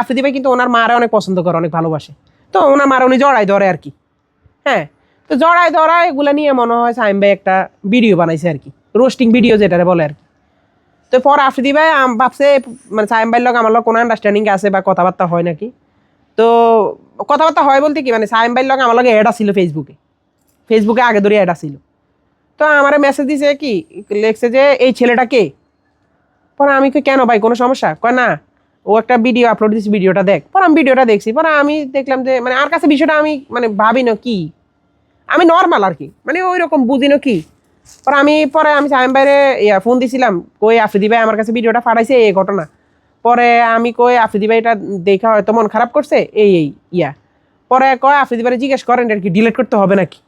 আফ্রিদি ভাই কিন্তু ওনার মারা অনেক পছন্দ করে, অনেক ভালোবাসে। তো ওনার মারা উনি জড়াই ধরে আর কি। হ্যাঁ তো জড়াই ধরা এগুলো নিয়ে মনে হয় সাইম ভাই একটা ভিডিও বানাইছে আর কি। রোস্টিং ভিডিও যেটারে বলে আর কি। তো পরে আফ্রিদি ভাই ভাবছে মানে সাইম ভাইয়ের লোক আমার লোক কোনো আন্ডারস্ট্যান্ডিং আছে বা কথাবার্তা হয় নাকি? তো কথাবার্তা হয় বলতে কি মানে সাইম ভাইয়ের লোক আমার লগে অ্যাড আসছিল ফেসবুকে ফেসবুকে আগে ধরে অ্যাড আসছিল তো আমার মেসেজ দিছে কি, লেখছে যে, এই ছেলেটা কে? পরে আমি কই, কেন ভাই, কোনো সমস্যা? কয়, না ও একটা ভিডিও আপলোড দিচ্ছে ভিডিওটা দেখ। পরে আমি ভিডিওটা দেখছি, পরে আমি দেখলাম যে মানে আর কাছে বিষয়টা আমি মানে ভাবি না কি। আমি নর্মাল আর কি মানে ওই রকম বুঝি না কি। পরে আমি পরে আমি সাইম বাইরে ইয়া ফোন দিছিলাম, কই আফ্রিদি ভাই আমার কাছে ভিডিওটা পাঠাইছে এই ঘটনা। পরে আমি কই আফ্রিদি ভাই এটা দেখা হয়তো মন খারাপ করছে, এই এই, ইয়া। পরে কয় আফ্রিদি ভাই জিজ্ঞেস করেন, এটা কি ডিলিট করতে হবে নাকি?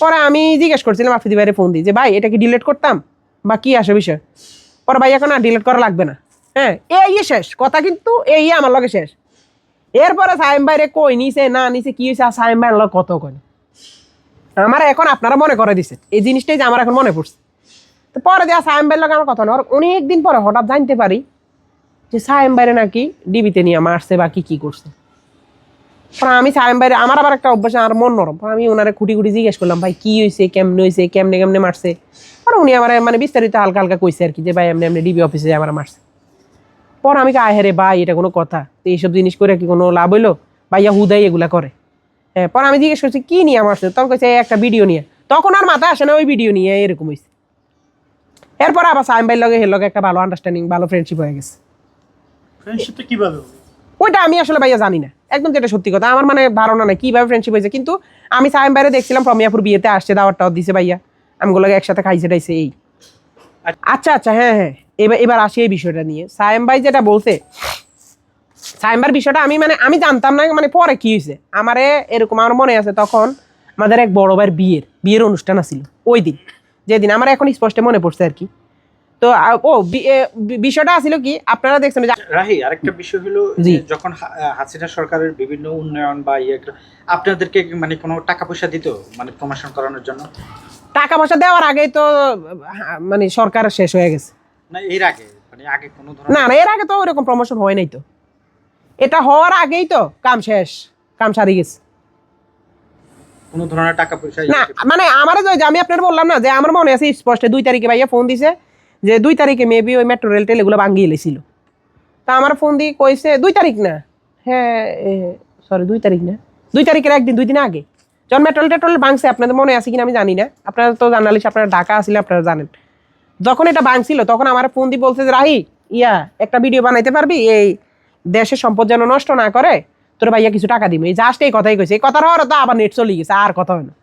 পরে আমি জিজ্ঞেস করছিলাম আফ্রিদি ভাইয়ের ফোন দিই যে, ভাই, এটা কি ডিলিট করতাম? বা কি আসে বিষয়? পরে ভাই, এখন আর ডিলিট করা লাগবে না। হ্যাঁ এই শেষ, কথা কিন্তু এই আমার লগে শেষ। এরপরে সাইম ভাইরে কই নিছে, না নিছে, কি হয়েছে সাইম ভাইয়ের লগে কত কই আমার এখন আপনারা মনে করে দিছে, এই জিনিসটাই যে আমার এখন মনে পড়ছে। তো পরে দেওয়া সাইম ভাইয়ের লগে আমার কথা না অনেক দিন পরে হঠাৎ জানতে পারি যে সাইম ভাইরে নাকি ডিবিতে নিয়ে মারছে বা কি কি করছে। পরে আমি সাইম ভাইরে, আমার আবার একটা অভ্যাস, আমার মন নরম। আমি ওনারে খুঁটি খুঁটি জিজ্ঞেস করলাম, ভাই, কি হয়েছে কেমনে হয়েছে কেমনে কেমনে মারছে? আর উনি আমার মানে বিস্তারিত হালকা হালকা কইছে আর কি, যে ভাই, এমনি এমনি ডিবি অফিসে আমার মারছে। পর আমি কা হেরে ভাই এটা কোনো কথা। এইসব জিনিস করে কি কোনো লাভ হইল? ভাইয়া হুদাই এগুলা করে। হ্যাঁ পর আমি জিজ্ঞেস করছি কি নিয়ে মারছে? তখন কইছে একটা ভিডিও নিয়ে। তখন আর মাথা আসে না ওই ভিডিও নিয়ে এরকম হয়েছে এরপর আবার সাইম ভাইয়ের লগে হের লগে একটা ভালো আন্ডারস্ট্যান্ডিং ভালো ফ্রেন্ডশিপ হয়ে গেছে। ফ্রেন্ডশিপটা কীভাবে ওইটা আমি আসলে ভাইয়া জানি না। একদম যেটা সত্যি কথা। আমার মানে ধারণা নাই কীভাবে ফ্রেন্ডশিপ হয়েছে। কিন্তু আমি সাইম বাইরে দেখছিলাম প্রমিয়াপুর বিয়েতে আসছে দাওয়ারটাও দিছে ভাইয়া। আমি গুলোকে একসাথে খাইছে টাইছে এই আচ্ছা আচ্ছা হ্যাঁ হ্যাঁ। এবার এবার আসি এই বিষয়টা নিয়ে। সায়েম ভাই যেটা বলছে সায়েমবার বিষয়টা আমি মানে আমি জানতাম না মানে পরে কি হয়েছে? আমারে এরকম আমার মনে আছে তখন আমাদের এক বড় ভাইয়ের বিয়ের বিয়ের অনুষ্ঠান আছিল ওই দিন। যেদিন আমার এখন স্পষ্ট মনে পড়ছে আর কি। তো ও বিষয়টা আছিল কি আপনারা দেখছেন রাহি আরেকটা বিষয় হলো যখন হাসিনা সরকারের বিভিন্ন উন্নয়ন বা ইয়ে আপনাদেরকে মানে কোনো টাকা পয়সা দিত মানে প্রমোশন করানোর জন্য? টাকা পয়সা দেওয়ার আগেই তো মানে সরকার শেষ হয়ে গেছে। না এর আগে মানে আগে কোনো ধরনের না না এর আগে তো ওইরকম প্রমোশন হয় নাই তো। এটা হওয়ার আগেই তো কাম শেষ কাম সারি গেছে। কোনো ধরনের টাকা পয়সা না মানে আমার যে আমি আপনার বললাম না যে আমার মনে আছে স্পষ্ট দুই তারিখে ভাইয়া ফোন দিছে যে দুই তারিখে মেবি ওই মেট্রো রেল টেল এগুলো ভাঙ্গিয়ে লেছিল। তা আমার ফোন দিয়ে কইছে দুই তারিখ না? হ্যাঁ সরি দুই তারিখ না। দুই তারিখের একদিন দুই দিন আগে। যখন মেট্রোল টেট্রোল ভাঙছে আপনাদের মনে আছে কিনা আমি জানি না। আপনারা তো জানালিস আপনারা ঢাকা আসলে আপনারা জানেন। যখন এটা ভাঙছিল, তখন আমার ফোন দিয়ে বলছে যে, রাহি, ইয়া, একটা ভিডিও বানাইতে পারবি? এই দেশের সম্পদ যেন নষ্ট না করে, তোর ভাইয়া কিছু টাকা দিবি। এই জাস্ট এই কথাই কইছে। এই কথার হওয়ার তো আবার নেট চলে গেছে, আর কথা হয় না।